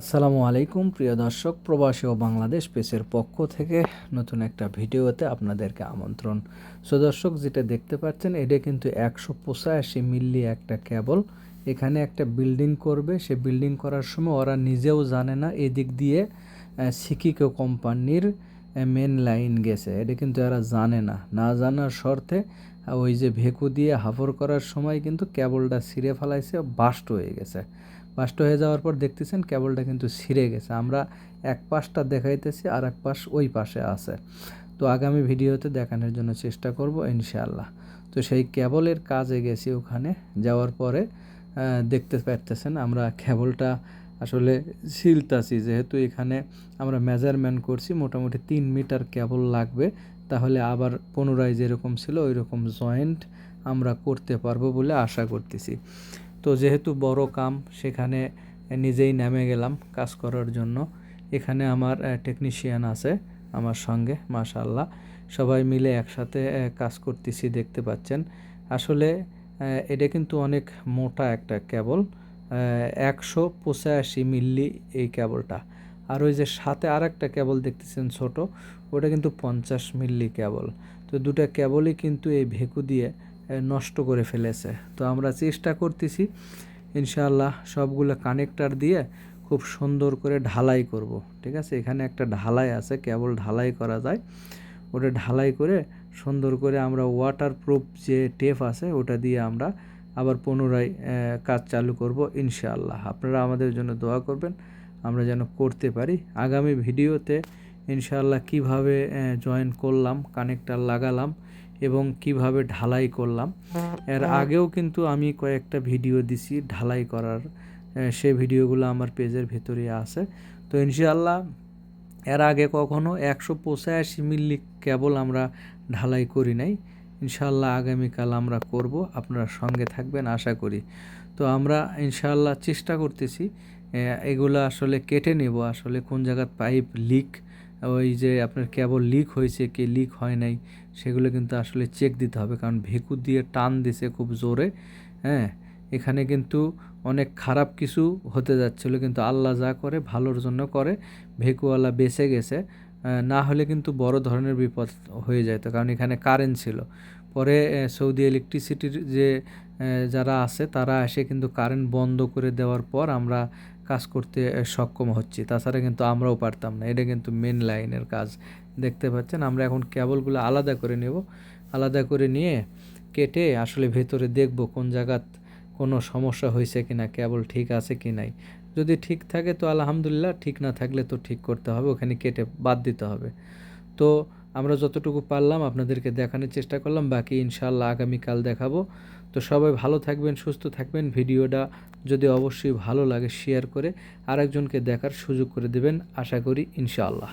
আসসালামু আলাইকুম, প্রিয় দর্শক, প্রবাসী ও বাংলাদেশ পেসের পক্ষ থেকে নতুন একটা ভিডিওতে আপনাদেরকে আমন্ত্রণ। সো দর্শক, যেটা দেখতে পাচ্ছেন, এটা কিন্তু একশো পঁচাশি মিল্লি একটা কেবল। এখানে একটা বিল্ডিং করবে। সে বিল্ডিং করার সময় ওরা নিজেও জানে না, এদিক দিয়ে সিকিকো কোম্পানির মেন লাইন গেছে। এটা কিন্তু এরা জানে না। না জানার শর্তে ওই যে ভেকু দিয়ে হাফর করার সময় কিন্তু কেবলটা ছিঁড়ে ফেলাইছে, বাস্ট হয়ে গেছে। বাস্ট হয়ে যাওয়ার পর দেখতেছেন কেবলটা কিন্তু ছিঁড়ে গেছে। আমরা এক পাশটা দেখাইতেছি আর এক পাশ ওই পাশে আছে। তো আগামী ভিডিওতে দেখানোর জন্য চেষ্টা করব ইনশাআল্লাহ। তো সেই কেবলের কাজে গেছি ওখানে। যাওয়ার পরে দেখতে পারতেছেন আমরা কেবলটা আসলে সিলতাছি যেহেতু এখানে আমরা মেজারমেন্ট করছি, মোটামুটি তিন মিটার কেবল লাগবে। তাহলে আবার পুনরায় যেরকম ছিল ওই রকম জয়েন্ট আমরা করতে পারব বলে আশা করতেছি। তো যেহেতু বড় কাম, সেখানে নিজেই নেমে গেলাম কাজ করার জন্য। এখানে আমার টেকনিশিয়ান আছে আমার সঙ্গে মাশাল্লাহ সবাই মিলে একসাথে কাজ করতেছি, দেখতে পাচ্ছেন। আসলে এটা কিন্তু অনেক মোটা একটা কেবল একশো পঁচাশি মিল্লি এই কেবলটা। আর ওই যে সাথে আর একটা কেবল দেখতেছেন ছোট, ওটা কিন্তু পঞ্চাশ মিল্লি কেবল। তো দুটা কেবলই কিন্তু এই ভেকু দিয়ে নষ্ট করে ফেলেছে। তো আমরা চেষ্টা করতেছি, ইনশাআল্লাহ সবগুলো কানেক্টার দিয়ে খুব সুন্দর করে ঢালাই করব। ঠিক আছে? এখানে একটা ঢালাই আছে, কেবল ঢালাই করা যায়। ওটা ঢালাই করে সুন্দর করে আমরা ওয়াটার প্রুফ যে টেপ আছে, ওটা দিয়ে আমরা আবার পুনরায় কাজ চালু করব ইনশাআল্লাহ। আপনারা আমাদের জন্য দোয়া করবেন, আমরা যেন করতে পারি। আগামী ভিডিওতে ইনশাআল্লাহ কীভাবে জয়েন করলাম কানেক্টার লাগালাম এবং কীভাবে ঢালাই করলাম। এর আগেও কিন্তু আমি কয়েকটা ভিডিও দিছি ঢালাই করার সে ভিডিওগুলো আমার পেজের ভেতরে আছে। তো ইনশাআল্লাহ এর আগে কখনো একশো পঁচাশি মিল্লি কেবল আমরা ঢালাই করি নাই। ইনশাআল্লাহ আগামীকাল আমরা করব আপনারা সঙ্গে থাকবেন আশা করি। তো আমরা ইনশাআল্লাহ চেষ্টা করতেছি এগুলো আসলে কেটে নেব আসলে কোন জায়গার পাইপ লিক ওই যে আপনার কেবল লিক হয়েছে, কি লিক হয় নাই, সেগুলো কিন্তু আসলে চেক দিতে হবে। কারণ ভেকু দিয়ে টান দিছে খুব জোরে হ্যাঁ? এখানে কিন্তু অনেক খারাপ কিছু হতে যাচ্ছিল, কিন্তু আল্লাহ যা করে, ভালোর জন্য করে ভেকুওয়ালা বেঁচে গেছে। না হলে কিন্তু বড় ধরনের বিপদ হয়ে যেত, কারণ এখানে কারেন্ট ছিল। পরে সৌদি ইলেকট্রিসিটির যে যারা আছে, তারা এসে কিন্তু কারেন্ট বন্ধ করে দেওয়ার পর আমরা কাজ করতে সক্ষম হচ্ছি। তাছাড়া কিন্তু আমরাও পারতাম না। এটা কিন্তু মেন লাইনের কাজ। দেখতে পাচ্ছেন, আমরা এখন কেবলগুলো আলাদা করে নেব। আলাদা করে নিয়ে কেটে আসলে ভেতরে দেখব কোন জায়গাত কোনো সমস্যা হয়েছে কি না কেবল ঠিক আছে কি নাই। যদি ঠিক থাকে তো আলহামদুলিল্লাহ, ঠিক না থাকলে তো ঠিক করতে হবে। ওখানে কেটে বাদ দিতে হবে। তো আমরা যতটুকু পারলাম আপনাদেরকে দেখানোর চেষ্টা করলাম, বাকি ইনশাল্লাহ আগামীকাল দেখাবো। তো সবাই ভালো থাকবেন, সুস্থ থাকবেন। ভিডিওটা যদি অবশ্যই ভালো লাগে শেয়ার করে আরেকজনকে দেখার সুযোগ করে দেবেন, আশা করি ইনশাআল্লাহ।